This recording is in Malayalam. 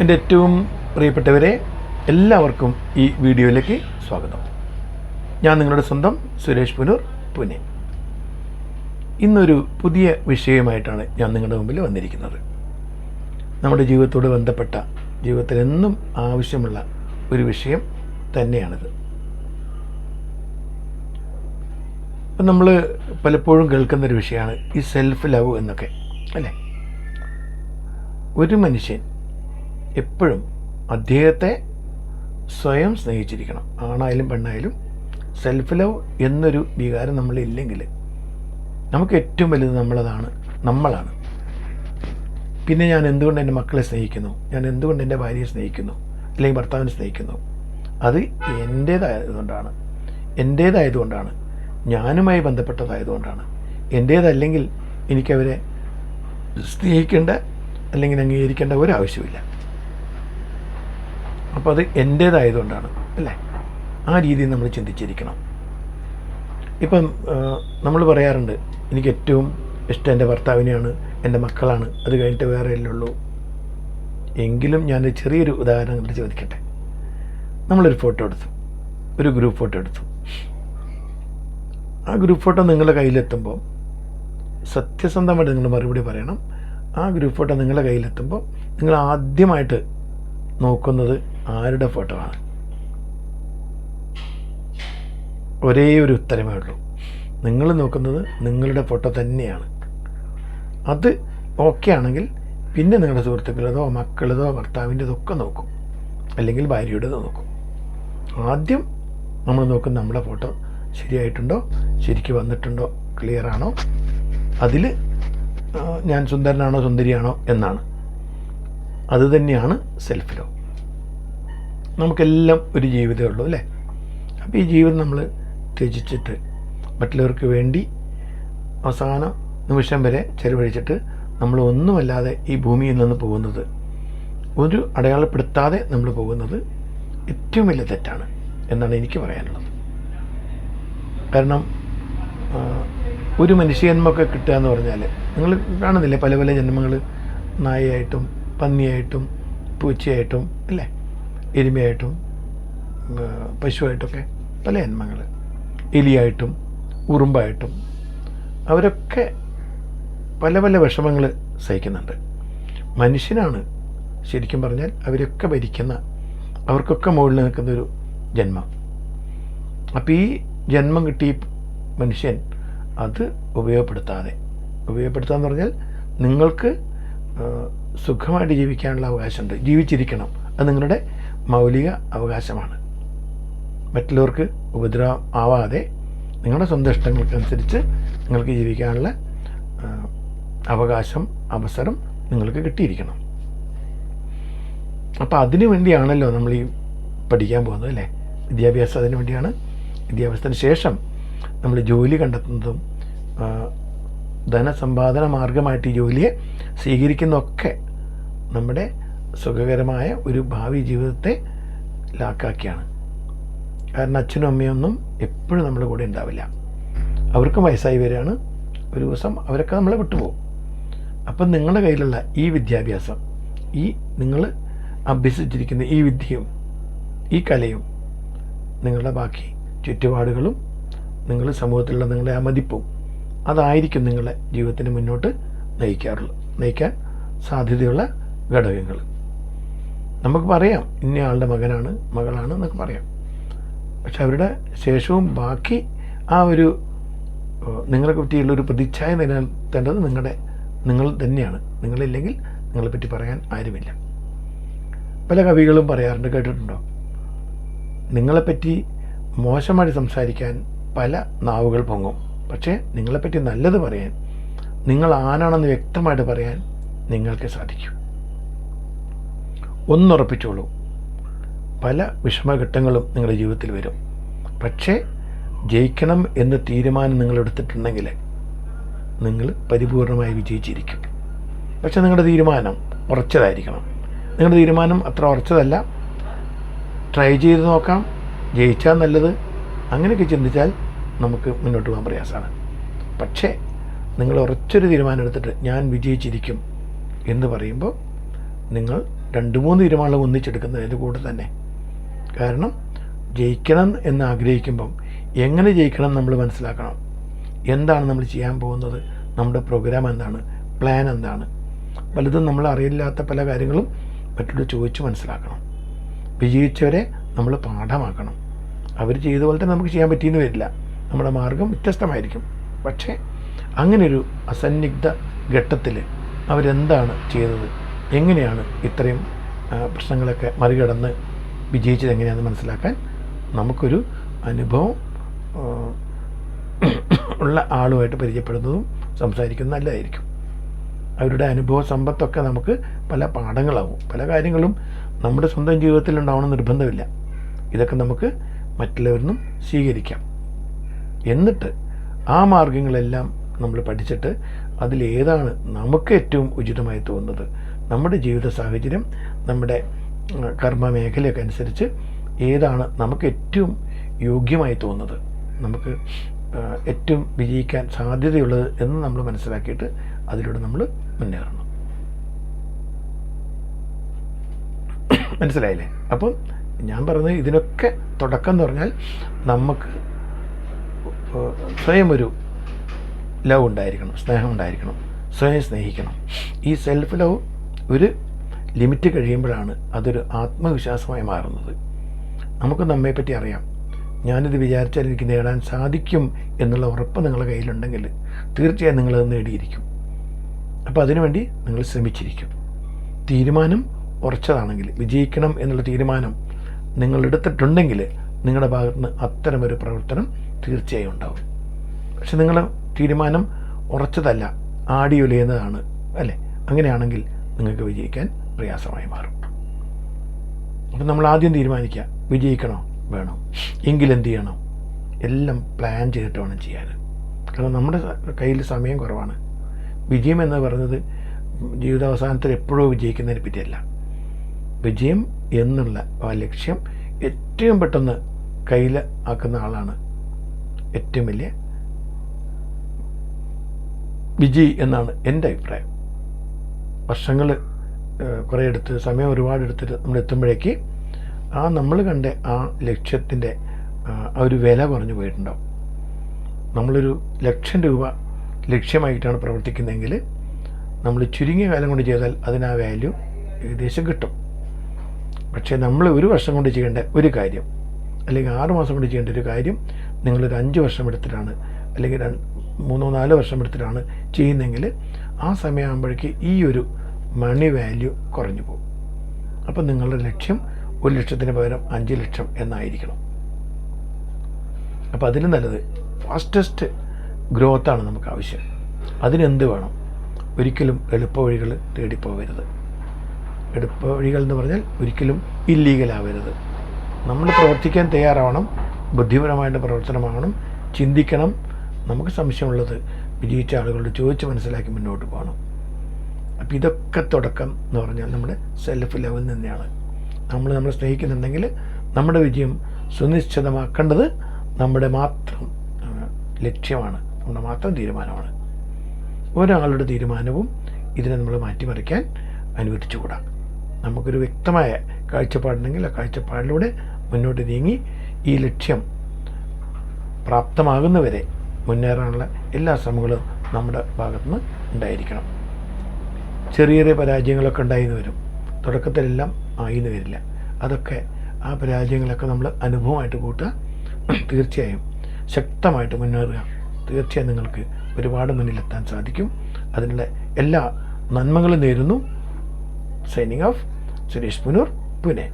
എന്റെ ഏറ്റവും പ്രിയപ്പെട്ടവരെ എല്ലാവർക്കും ഈ വീഡിയോയിലേക്ക് സ്വാഗതം. ഞാൻ നിങ്ങളുടെ സ്വന്തം സുരേഷ് പുനൂർ പുനെ. ഇന്നൊരു പുതിയ വിഷയമായിട്ടാണ് ഞാൻ നിങ്ങളുടെ മുമ്പിൽ വന്നിരിക്കുന്നത്. നമ്മുടെ ജീവിതത്തോട് ബന്ധപ്പെട്ട ജീവിതത്തിൽ എന്നും ആവശ്യമുള്ള ഒരു വിഷയം തന്നെയാണിത്. ഇപ്പം നമ്മൾ പലപ്പോഴും കേൾക്കുന്നൊരു വിഷയമാണ് ഈ സെൽഫ് ലവ് എന്നൊക്കെ അല്ലേ? ഒരു മനുഷ്യൻ എപ്പോഴും അദ്ദേഹത്തെ സ്വയം സ്നേഹിച്ചിരിക്കണം. ആണായാലും പെണ്ണായാലും സെൽഫ് ലവ് എന്നൊരു വികാരം നമ്മളില്ലെങ്കിൽ നമുക്ക് ഏറ്റവും വലുത് നമ്മളതാണ് നമ്മളാണ്. പിന്നെ ഞാൻ എന്തുകൊണ്ട് എന്റെ മക്കളെ സ്നേഹിക്കുന്നു? ഞാൻ എന്തുകൊണ്ട് എന്റെ ഭാര്യയെ സ്നേഹിക്കുന്നു? അല്ലെങ്കിൽ ഭർത്താവിനെ സ്നേഹിക്കുന്നു? അത് എന്റേതായതുകൊണ്ടാണ് എന്റേതായതുകൊണ്ടാണ് ഞാനുമായി ബന്ധപ്പെട്ടതായതുകൊണ്ടാണ്. എന്റേതല്ലെങ്കിൽ എനിക്കവരെ സ്നേഹിക്കേണ്ട അല്ലെങ്കിൽ അംഗീകരിക്കേണ്ട ഒരാവശ്യമില്ല അപ്പോൾ അത് എന്റേതായതുകൊണ്ടാണ് അല്ലേ? ആ രീതിയിൽ നമ്മൾ ചിന്തിച്ചിരിക്കണം. ഇപ്പം നമ്മൾ പറയാറുണ്ട് എനിക്ക് ഏറ്റവും ഇഷ്ടം എന്റെ ഭർത്താവിനെയാണ് എന്റെ മക്കളാണ് അത് കഴിഞ്ഞിട്ട് വേറെ ഉള്ളൂ? എങ്കിലും ഞാൻ ചെറിയൊരു ഉദാഹരണം കണ്ട് ചോദിക്കട്ടെ. നമ്മളൊരു ഫോട്ടോ എടുത്തു. ഒരു ഗ്രൂപ്പ് ഫോട്ടോ എടുത്തു. ആ ഗ്രൂപ്പ് ഫോട്ടോ നിങ്ങളുടെ കയ്യിലെത്തുമ്പോൾ സത്യസന്ധമായിട്ട് നിങ്ങൾ മറുപടി പറയണം. ആ ഗ്രൂപ്പ് ഫോട്ടോ നിങ്ങളുടെ കയ്യിലെത്തുമ്പോൾ നിങ്ങൾ ആദ്യമായിട്ട് നോക്കുന്നത് ആരുടെ ഫോട്ടോ ആണ് ഒരേ ഒരു ഉത്തരമേ ഉള്ളൂ. നിങ്ങൾ നോക്കുന്നത് നിങ്ങളുടെ ഫോട്ടോ തന്നെയാണ്. അത് ഓക്കെ ആണെങ്കിൽ പിന്നെ നിങ്ങളുടെ സുഹൃത്തുക്കളതോ മക്കളതോ ഭർത്താവിന്റെതൊക്കെ നോക്കും. അല്ലെങ്കിൽ ഭാര്യയുടേതോ നോക്കും. ആദ്യം നമ്മൾ നോക്കും നമ്മുടെ ഫോട്ടോ ശരിയായിട്ടുണ്ടോ? ശരിക്ക് വന്നിട്ടുണ്ടോ? ക്ലിയർ ആണോ? അതിൽ ഞാൻ സുന്ദരനാണോ സുന്ദരിയാണോ എന്നാണ്. അതുതന്നെയാണ് സെൽഫ് ലവ് നമുക്കെല്ലാം ഒരു ജീവിതമേ ഉള്ളൂ അല്ലേ? അപ്പോൾ ഈ ജീവിതം നമ്മൾ ത്യജിച്ചിട്ട് മറ്റുള്ളവർക്ക് വേണ്ടി അവസാന നിമിഷം വരെ ചെലവഴിച്ചിട്ട് നമ്മൾ ഒന്നുമല്ലാതെ ഈ ഭൂമിയിൽ നിന്ന് പോകുന്നത് ഒരു അടയാളപ്പെടുത്താതെ നമ്മൾ പോകുന്നത് ഏറ്റവും വലിയ തെറ്റാണ് എന്നാണ് എനിക്ക് പറയാനുള്ളത്. കാരണം ഒരു മനുഷ്യജന്മൊക്കെ കിട്ടുക എന്ന് പറഞ്ഞാൽ നിങ്ങൾ കാണുന്നില്ലേ പല പല ജന്മങ്ങൾ നായയായിട്ടും പന്നിയായിട്ടും പൂച്ചയായിട്ടും അല്ലേ? എരുമയായിട്ടും പശുവായിട്ടൊക്കെ പല ജന്മങ്ങൾ എലിയായിട്ടും ഉറുമ്പായിട്ടും അവരൊക്കെ പല പല വിഷമങ്ങൾ സഹിക്കുന്നുണ്ട്. മനുഷ്യനാണ് ശരിക്കും പറഞ്ഞാൽ അവരൊക്കെ ഭരിക്കുന്ന അവർക്കൊക്കെ മുകളിൽ നിൽക്കുന്ന ഒരു ജന്മം. അപ്പോൾ ഈ ജന്മം കിട്ടിയ മനുഷ്യൻ അത് ഉപയോഗപ്പെടുത്താതെ ഉപയോഗപ്പെടുത്താന്ന് പറഞ്ഞാൽ നിങ്ങൾക്ക് സുഖമായിട്ട് ജീവിക്കാനുള്ള അവകാശമുണ്ട്. ജീവിച്ചിരിക്കണം. അത് നിങ്ങളുടെ മൗലിക അവകാശമാണ്. മറ്റുള്ളവർക്ക് ഉപദ്രവം ആവാതെ നിങ്ങളുടെ സ്വന്തം ഇഷ്ടങ്ങൾക്കനുസരിച്ച് നിങ്ങൾക്ക് ജീവിക്കാനുള്ള അവകാശം അവസരം നിങ്ങൾക്ക് കിട്ടിയിരിക്കണം. അപ്പോൾ അതിനു വേണ്ടിയാണല്ലോ നമ്മൾ ഈ പഠിക്കാൻ പോകുന്നത് അല്ലേ? വിദ്യാഭ്യാസം അതിനു വേണ്ടിയാണ്. വിദ്യാഭ്യാസത്തിന് ശേഷം നമ്മൾ ജോലി കണ്ടെത്തുന്നതും ധനസമ്പാദന മാർഗമായിട്ട് ഈ ജോലിയെ സ്വീകരിക്കുന്നതൊക്കെ നമ്മുടെ സുഖകരമായ ഒരു ഭാവി ജീവിതത്തെ ലാക്കാക്കിയാണ്. കാരണം അച്ഛനും അമ്മയൊന്നും എപ്പോഴും നമ്മുടെ കൂടെ ഉണ്ടാവില്ല. അവർക്കും വയസ്സായി വരികയാണ്. ഒരു ദിവസം അവരൊക്കെ നമ്മളെ വിട്ടുപോകും. അപ്പം നിങ്ങളുടെ കയ്യിലുള്ള ഈ വിദ്യാഭ്യാസം ഈ നിങ്ങൾ അഭ്യസിച്ചിരിക്കുന്ന ഈ വിദ്യയും ഈ കലയും നിങ്ങളുടെ ബാക്കി ചുറ്റുപാടുകളും നിങ്ങൾ സമൂഹത്തിലുള്ള നിങ്ങളുടെ ആ മതിപ്പും അതായിരിക്കും നിങ്ങളുടെ ജീവിതത്തിന് മുന്നോട്ട് നയിക്കാറുള്ളൂ നയിക്കാൻ സാധ്യതയുള്ള ഘടകങ്ങൾ. നമുക്ക് പറയാം. ഇന്ന ഇന്നയാളുടെ മകനാണ് മകളാണ് എന്നൊക്കെ പറയാം. പക്ഷെ അവരുടെ ശേഷവും ബാക്കി ആ ഒരു നിങ്ങളെ പറ്റിയുള്ള ഒരു പ്രതിച്ഛായ നിലനിർത്തേണ്ടത് നിങ്ങളുടെ നിങ്ങൾ തന്നെയാണ്. നിങ്ങളില്ലെങ്കിൽ നിങ്ങളെ പറ്റി പറയാൻ ആരുമില്ല. പല കവികളും പറയാറുണ്ട് കേട്ടിട്ടുണ്ടോ? നിങ്ങളെപ്പറ്റി മോശമായി സംസാരിക്കാൻ പല നാവുകൾ പൊങ്ങും. പക്ഷേ നിങ്ങളെപ്പറ്റി നല്ലത് പറയാൻ നിങ്ങൾ ആനാണെന്ന് വ്യക്തമായിട്ട് പറയാൻ നിങ്ങൾക്ക് സാധിക്കും. ഒന്നുറപ്പിച്ചോളൂ. പല വിഷമഘട്ടങ്ങളും നിങ്ങളുടെ ജീവിതത്തിൽ വരും. പക്ഷേ ജയിക്കണം എന്ന് തീരുമാനം നിങ്ങൾ എടുത്തിട്ടുണ്ടെങ്കിൽ നിങ്ങൾ പരിപൂർണമായി വിജയിച്ചിരിക്കും. പക്ഷേ നിങ്ങളുടെ തീരുമാനം ഉറച്ചതായിരിക്കണം. നിങ്ങളുടെ തീരുമാനം അത്ര ഉറച്ചതല്ല. ട്രൈ ചെയ്ത് നോക്കാം. ജയിച്ചാൽ നല്ലത്. അങ്ങനെയൊക്കെ ചിന്തിച്ചാൽ നമുക്ക് മുന്നോട്ട് പോകാൻ പ്രയാസമാണ്. പക്ഷേ നിങ്ങൾ ഉറച്ചൊരു തീരുമാനം എടുത്തിട്ട് ഞാൻ വിജയിച്ചിരിക്കും എന്ന് പറയുമ്പോൾ നിങ്ങൾ രണ്ട് മൂന്ന് തീരുമാനങ്ങൾ ഒന്നിച്ചെടുക്കുന്നതിന്റെ കൂടെ തന്നെ. കാരണം ജയിക്കണം എന്ന് ആഗ്രഹിക്കുമ്പം എങ്ങനെ ജയിക്കണം നമ്മൾ മനസ്സിലാക്കണം. എന്താണ് നമ്മൾ ചെയ്യാൻ പോകുന്നത്? നമ്മുടെ പ്രോഗ്രാം എന്താണ്? പ്ലാൻ എന്താണ്? പലതും നമ്മൾ അറിയില്ലാത്ത പല കാര്യങ്ങളും മറ്റുള്ള ചോദിച്ച് മനസ്സിലാക്കണം. വിജയിച്ചവരെ നമ്മൾ പാഠമാക്കണം. അവർ ചെയ്ത പോലെ തന്നെ നമുക്ക് ചെയ്യാൻ പറ്റിയെന്ന് വരില്ല. നമ്മുടെ മാർഗം വ്യത്യസ്തമായിരിക്കും. പക്ഷേ അങ്ങനെയൊരു അസന്നിഗ്ധ ഘട്ടത്തിൽ അവരെന്താണ് ചെയ്തത്? എങ്ങനെയാണ് ഇത്രയും പ്രശ്നങ്ങളൊക്കെ മറികടന്ന് വിജയിച്ചത് എങ്ങനെയാണെന്ന് മനസ്സിലാക്കാൻ നമുക്കൊരു അനുഭവം ഉള്ള ആളുമായിട്ട് പരിചയപ്പെടുന്നതും സംസാരിക്കുന്നതും നല്ലതായിരിക്കും. അവരുടെ അനുഭവ സമ്പത്തൊക്കെ നമുക്ക് പല പാഠങ്ങളാവും. പല കാര്യങ്ങളും നമ്മുടെ സ്വന്തം ജീവിതത്തിൽ ഉണ്ടാവണം നിർബന്ധമില്ല. ഇതൊക്കെ നമുക്ക് മറ്റുള്ളവരിൽ സ്വീകരിക്കാം. എന്നിട്ട് ആ മാർഗങ്ങളെല്ലാം നമ്മൾ പഠിച്ചിട്ട് അതിലേതാണ് നമുക്ക് ഏറ്റവും ഉചിതമായി തോന്നുന്നത്. നമ്മുടെ ജീവിത സാഹചര്യം നമ്മുടെ കർമ്മ മേഖലയൊക്കെ അനുസരിച്ച് ഏതാണ് നമുക്ക് ഏറ്റവും യോഗ്യമായി തോന്നുന്നത് നമുക്ക് ഏറ്റവും വിജയിക്കാൻ സാധ്യതയുള്ളത് എന്ന് നമ്മൾ മനസ്സിലാക്കിയിട്ട് അതിലൂടെ നമ്മൾ മുന്നേറണം. മനസ്സിലായില്ലേ? അപ്പം ഞാൻ പറയുന്നത് ഇതിനൊക്കെ തുടക്കം എന്ന് പറഞ്ഞാൽ നമുക്ക് സ്വയം ഒരു ലവ് ഉണ്ടായിരിക്കണം സ്നേഹം ഉണ്ടായിരിക്കണം സ്വയം സ്നേഹിക്കണം. ഈ സെൽഫ് ലവ് ഒരു ലിമിറ്റ് കഴിയുമ്പോഴാണ് അതൊരു ആത്മവിശ്വാസമായി മാറുന്നത്. നമുക്ക് നമ്മെപ്പറ്റി അറിയാം. ഞാനിത് വിചാരിച്ചാൽ എനിക്ക് നേടാൻ സാധിക്കും എന്നുള്ള ഉറപ്പ് നിങ്ങളുടെ കയ്യിലുണ്ടെങ്കിൽ തീർച്ചയായും നിങ്ങളത് നേടിയിരിക്കും. അപ്പോൾ അതിനുവേണ്ടി നിങ്ങൾ ശ്രമിച്ചിരിക്കും. തീരുമാനം ഉറച്ചതാണെങ്കിൽ വിജയിക്കണം എന്നുള്ള തീരുമാനം നിങ്ങൾ എടുത്തിട്ടുണ്ടെങ്കിൽ നിങ്ങളുടെ ഭാഗത്ത് നിന്ന് അത്തരമൊരു പ്രവർത്തനം തീർച്ചയായും ഉണ്ടാവും. പക്ഷെ നിങ്ങൾ തീരുമാനം ഉറച്ചതല്ല ആടിയൊലിയുന്നതാണ് അല്ലേ? അങ്ങനെയാണെങ്കിൽ നിങ്ങൾക്ക് വിജയിക്കാൻ പ്രയാസമായി മാറും. അപ്പം നമ്മൾ ആദ്യം തീരുമാനിക്കുക വിജയിക്കണോ വേണോ? എങ്കിലെന്ത് ചെയ്യണം? എല്ലാം പ്ലാൻ ചെയ്തിട്ട് വേണം ചെയ്യാൻ. കാരണം നമ്മുടെ കയ്യിൽ സമയം കുറവാണ്. വിജയം എന്ന് പറയുന്നത് ജീവിതാവസാനത്തിൽ എപ്പോഴോ വിജയിക്കുന്നതിനെ പറ്റിയല്ല. വിജയം എന്നുള്ള ആ ലക്ഷ്യം ഏറ്റവും പെട്ടെന്ന് കയ്യിൽ ആക്കുന്ന ആളാണ് ഏറ്റവും വലിയ വിജയി എന്നാണ് എന്റെ അഭിപ്രായം. വർഷങ്ങൾ കുറേ എടുത്ത് സമയം ഒരുപാട് എടുത്തിട്ട് നമ്മൾ എത്തുമ്പോഴേക്ക് ആ നമ്മൾ കണ്ട ആ ലക്ഷ്യത്തിന്റെ ആ ഒരു വില കുറഞ്ഞു പോയിട്ടുണ്ടാവും. നമ്മളൊരു ലക്ഷം രൂപ ലക്ഷ്യമായിട്ടാണ് പ്രവർത്തിക്കുന്നതെങ്കിൽ നമ്മൾ ചുരുങ്ങിയ കാലം കൊണ്ട് ചെയ്താൽ അതിന് ആ വാല്യൂ ഏകദേശം കിട്ടും. പക്ഷേ നമ്മൾ ഒരു വർഷം കൊണ്ട് ചെയ്യേണ്ട ഒരു കാര്യം അല്ലെങ്കിൽ ആറ് മാസം കൊണ്ട് ചെയ്യേണ്ട ഒരു കാര്യം നിങ്ങളൊരു അഞ്ച് വർഷം എടുത്തിട്ടാണ് അല്ലെങ്കിൽ മൂന്നോ നാലോ വർഷം എടുത്തിട്ടാണ് ചെയ്യുന്നതെങ്കിൽ ആ സമയമാകുമ്പോഴേക്ക് ഈ ഒരു മണി വാല്യൂ കുറഞ്ഞു പോകും. അപ്പം നിങ്ങളുടെ ലക്ഷ്യം ഒരു ലക്ഷത്തിന് പകരം അഞ്ച് ലക്ഷം എന്നായിരിക്കണം. അപ്പോൾ അതിന് നല്ലത് ഫാസ്റ്റസ്റ്റ് ഗ്രോത്താണ് നമുക്ക് ആവശ്യം. അതിനെന്ത് വേണം? ഒരിക്കലും എളുപ്പവഴികൾ തേടിപ്പോവരുത് എളുപ്പവഴികൾ എന്ന് പറഞ്ഞാൽ ഒരിക്കലും ഇല്ലീഗലാവരുത് നമ്മൾ പ്രവർത്തിക്കാൻ തയ്യാറാവണം ബുദ്ധിപരമായിട്ട് പ്രവർത്തനമാകണം ചിന്തിക്കണം. നമുക്ക് സംശയമുള്ളത് വിജയിച്ച ആളുകളോട് ചോദിച്ച് മനസ്സിലാക്കി മുന്നോട്ട് പോകണം. അപ്പോൾ ഇതൊക്കെ തുടക്കം എന്ന് പറഞ്ഞാൽ നമ്മുടെ സെൽഫ് ലെവൽ തന്നെയാണ് നമ്മൾ നമ്മളെ സ്നേഹിക്കുന്നുണ്ടെങ്കിൽ നമ്മുടെ വിജയം സുനിശ്ചിതമാക്കേണ്ടത് നമ്മുടെ മാത്രം ലക്ഷ്യമാണ്. നമ്മുടെ മാത്രം തീരുമാനമാണ്. ഒരാളുടെ തീരുമാനവും ഇതിനെ നമ്മൾ മാറ്റിമറിക്കാൻ അനുവദിച്ചുകൂടാ. നമുക്കൊരു വ്യക്തമായ കാഴ്ചപ്പാടുണ്ടെങ്കിൽ ആ കാഴ്ചപ്പാടിലൂടെ മുന്നോട്ട് നീങ്ങി ഈ ലക്ഷ്യം പ്രാപ്തമാകുന്നവരെ മുന്നേറാനുള്ള എല്ലാ ശ്രമങ്ങളും നമ്മുടെ ഭാഗത്തുനിന്ന് ഉണ്ടായിരിക്കണം. ചെറിയ ചെറിയ പരാജയങ്ങളൊക്കെ ഉണ്ടായിന്ന് വരും. തുടക്കത്തിലെല്ലാം ആയിന്ന് വരില്ല. അതൊക്കെ ആ പരാജയങ്ങളൊക്കെ നമ്മൾ അനുഭവമായിട്ട് കൂട്ടുക. തീർച്ചയായും ശക്തമായിട്ട് മുന്നേറുക. തീർച്ചയായും നിങ്ങൾക്ക് ഒരുപാട് മുന്നിലെത്താൻ സാധിക്കും. അതിനുള്ള എല്ലാ നന്മകളും നേരുന്നു. Signing off Suresh Punoor Pune